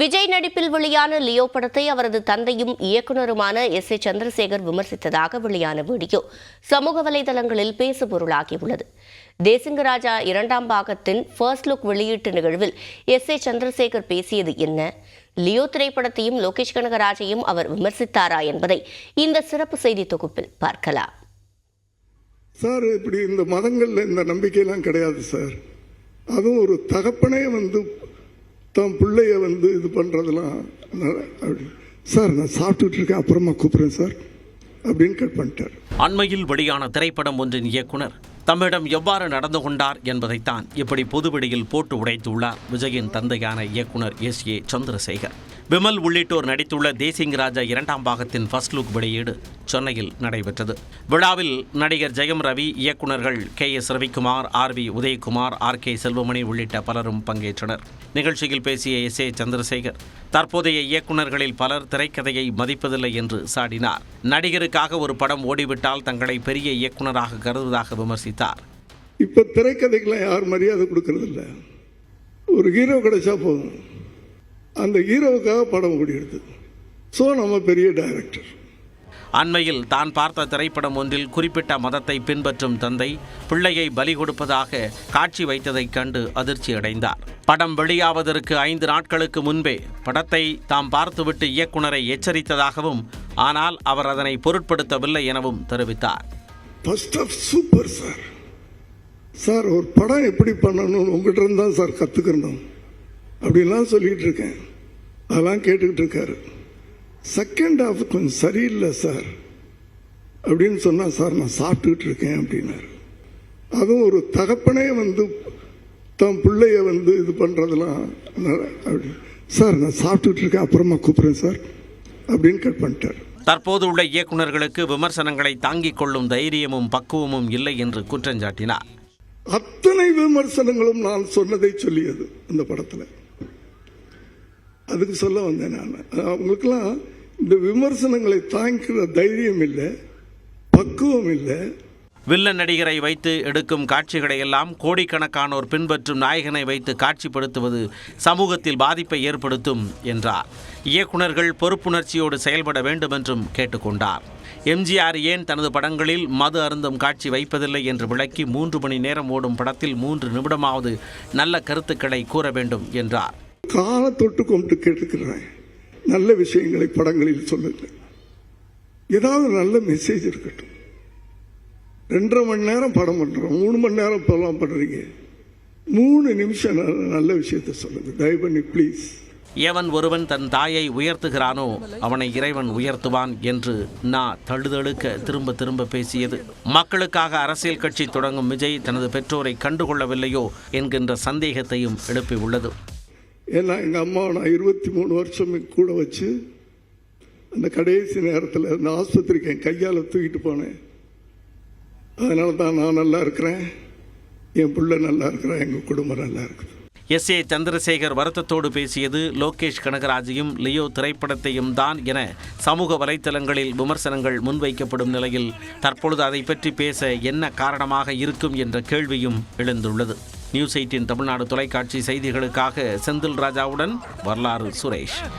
விஜய் நடிப்பில் வெளியான லியோ படத்தை அவரது தந்தையும் இயக்குனருமான எஸ் ஏ சந்திரசேகர் விமர்சித்ததாக வெளியான வீடியோ சமூக வலைதளங்களில் பேசுபொருளாகியுள்ளது. தேசிங்கராஜா இரண்டாம் பாகத்தின் ஃபர்ஸ்ட் லுக் வெளியீட்டு நிகழ்வில் எஸ் ஏ சந்திரசேகர் பேசியது என்ன? லியோ திரைப்படத்தையும் லோகேஷ் கனகராஜையும் அவர் விமர்சித்தாரா என்பதை இந்த சிறப்பு செய்தி தொகுப்பில் பார்க்கலாம். சார் இப்படி இந்த மதங்களில் இந்த நம்பிக்கையெல்லாம் கிடையாது சார். அதுவும் ஒரு தகப்பனே வந்து தம் பிள்ளைய வந்து இது பண்ணுறதுலாம் அப்படி. சார் நான் சாப்பிட்டுட்டு இருக்கேன் அப்புறமா கூப்பிட்றேன் சார் அப்படின்னு கட் பண்ணிட்டார். அண்மையில் வெளியான திரைப்படம் ஒன்றின் இயக்குனர் தம்மிடம் எவ்வாறு நடந்து கொண்டார் என்பதைத்தான் இப்படி பொதுவெளியில் போட்டு உடைத்துள்ளார் விஜயின் தந்தையான இயக்குனர் எஸ் ஏ சந்திரசேகர். விமல் உள்ளிட்டோர் நடித்துள்ள தேசிங் ராஜா இரண்டாம் பாகத்தின் ஃபர்ஸ்ட் லுக் வெளியீடு சென்னையில் நடைபெற்றது. விழாவில் நடிகர் ஜெயம் ரவி இயக்குனர்கள் K S Ravikumar R V Udhayakumar R K Selvamani உள்ளிட்ட பலரும் பங்கேற்றனர். நிகழ்ச்சியில் பேசிய எஸ் ஏ சந்திரசேகர் தற்போதைய இயக்குனர்களில் பலர் திரைக்கதையை மதிப்பதில்லை என்று சாடினார். நடிகருக்காக ஒரு படம் ஓடிவிட்டால் தங்களை பெரிய இயக்குனராக கருதுவதாக விமர்சித்தார். இப்போ திரைக்கதைகளை யார் மரியாதை கொடுக்கறதில்ல? ஒரு ஹீரோ கிடைச்சா போதும். அந்த ஹீரோவுக்காக படம் ஓடிடுது ஸோ நம்ம பெரிய டைரக்டர் அண்மையில் தான் பார்த்த திரைப்படம் ஒன்றில் குறிப்பிட்ட மதத்தை பின்பற்றும் தந்தை பிள்ளையை பலி கொடுப்பதாக காட்சி வைத்ததைக் கண்டு அதிர்ச்சி அடைந்தார். படம் வெளியாவதற்கு ஐந்து நாட்களுக்கு முன்பே படத்தை தாம் பார்த்துவிட்டு இயக்குனரை எச்சரித்ததாகவும் ஆனால் அவர் அதனை பொருட்படுத்தவில்லை எனவும் தெரிவித்தார். சூப்பர் சார் சார் ஒரு படம் எப்படி பண்ணணும் உங்ககிட்ட இருந்து தான் சார் கற்றுக்கணும் அப்படின்லாம் சொல்லிட்டு இருக்கேன் அதெல்லாம் கேட்டுக்கிட்டு இருக்காரு செகண்ட் ஹாஃப் கொஞ்சம் சரியில்லை சார் அப்படின்னு சொன்னா சார் நான் சாப்பிட்டுக்கிட்டு இருக்கேன் அப்படின்னாரு. அதுவும் ஒரு தகப்பனே வந்து தன் பிள்ளைய வந்து இது பண்றதெல்லாம் ந- அப்படி சார் நான் சாப்பிட்டுக்கிட்டு இருக்கேன் அப்புறமா கூப்பிடுறேன் சார் அப்படின்னு கட் பண்ணிட்டார். தற்போது உள்ள இயக்குனர்களுக்கு விமர்சனங்களை தாங்கிக் கொள்ளும் தைரியமும் பக்குவமும் இல்லை என்று குற்றஞ்சாட்டினார் அத்தனை விமர்சனங்களும் நான் சொன்னதை சொல்லியது இந்த படத்துல. அதுக்கு சொல்ல வந்தேன் நான். அவங்களுக்கெல்லாம் இந்த விமர்சனங்களை தாங்கிக்கிற தைரியம் இல்லை பக்குவம் இல்லை. வில்லன் நடிகரை வைத்து எடுக்கும் காட்சிகளை எல்லாம் கோடிக்கணக்கானோர் பின்பற்றும் நாயகனை வைத்து காட்சிப்படுத்துவது சமூகத்தில் பாதிப்பை ஏற்படுத்தும் என்றார். இயக்குனர்கள் பொறுப்புணர்ச்சியோடு செயல்பட வேண்டும் என்றும் கேட்டுக்கொண்டார். எம்ஜிஆர் ஏன் தனது படங்களில் மது அருந்தும் காட்சி வைப்பதில்லை என்று விளக்கி மூன்று மணி நேரம் ஓடும் படத்தில் மூன்று நிமிடமாவது நல்ல கருத்துக்களை கூற வேண்டும் என்றார். காலத்தொட்டு தொட்டு கொண்டு கேட்டுக்கிறேன் நல்ல விஷயங்களை படங்களில் சொல்லுங்க ஏதாவது நல்ல மெசேஜ் இருக்கட்டும். ரெண்டரை மணி நேரம் படம் பண்ணுறோம் மூணு மணி நேரம் படம் பண்ணுறீங்க மூணு நிமிஷம் நல்ல- நல்ல விஷயத்த சொல்லுங்க. தயவு பண்ணி ப்ளீஸ் எவன் ஒருவன் தன் தாயை உயர்த்துகிறானோ அவனை இறைவன் உயர்த்துவான் என்று நான் தழுதழுக்க திரும்ப திரும்ப பேசியது. மக்களுக்காக அரசியல் கட்சி தொடங்கும் விஜய் தனது பெற்றோரை கண்டுகொள்ளவில்லையோ என்கின்ற சந்தேகத்தையும் எழுப்பியுள்ளது ஏன்னா எங்கள் அம்மாவை நான் இருபத்தி மூணு வருஷம் கூட வச்சு அந்த கடைசி நேரத்தில் அந்த ஆஸ்பத்திரிக்கு என் கையால் தூக்கிட்டு போனேன். அதனால தான் நான் நல்லா இருக்கிறேன். என் பிள்ளை நல்லா இருக்கிறேன் எங்கள் குடும்பம் நல்லா இருக்குது. எஸ் ஏ சந்திரசேகர் வருத்தத்தோடு பேசியது லோகேஷ் கனகராஜையும் லியோ திரைப்படத்தையும் தான் என சமூக வலைத்தளங்களில் விமர்சனங்கள் முன்வைக்கப்படும் நிலையில் தற்பொழுது அதை பற்றி பேச என்ன காரணமாக இருக்கும் என்ற கேள்வியும் எழுந்துள்ளது. நியூஸ் எயிட்டின் தமிழ்நாடு தொலைக்காட்சி செய்திகளுக்காக செந்தில் ராஜாவுடன் வரலாறு சுரேஷ்.